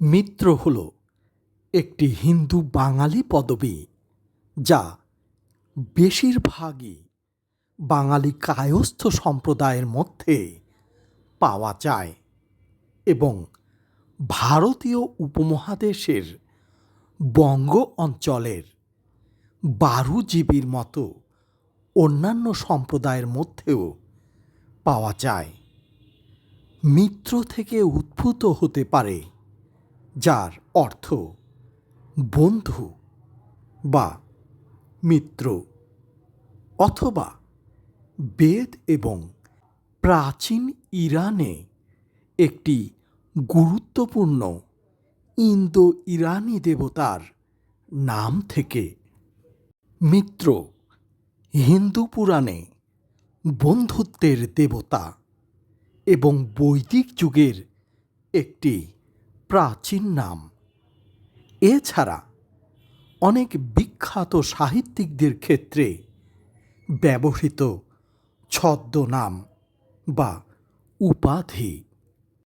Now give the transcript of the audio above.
মিত্র হল একটি হিন্দু বাঙালি পদবী, যা বেশিরভাগই বাঙালি কায়স্থ সম্প্রদায়ের মধ্যে পাওয়া যায় এবং ভারতীয় উপমহাদেশের বঙ্গ অঞ্চলের বারুজীবীর মতো অন্যান্য সম্প্রদায়ের মধ্যেও পাওয়া যায়। মিত্র থেকে উদ্ভূত হতে পারে যার অর্থ বন্ধু বা মিত্র অথবা বেদ এবং প্রাচীন ইরানে একটি গুরুত্বপূর্ণ ইন্দো ইরানি দেবতার নাম থেকে মিত্র হিন্দু পুরাণে বন্ধুত্বের দেবতা এবং বৈদিক যুগের একটি প্রাচীন নাম। এছাড়া অনেক বিখ্যাত সাহিত্যিকদের ক্ষেত্রে ব্যবহৃত ছদ্মনাম বা উপাধি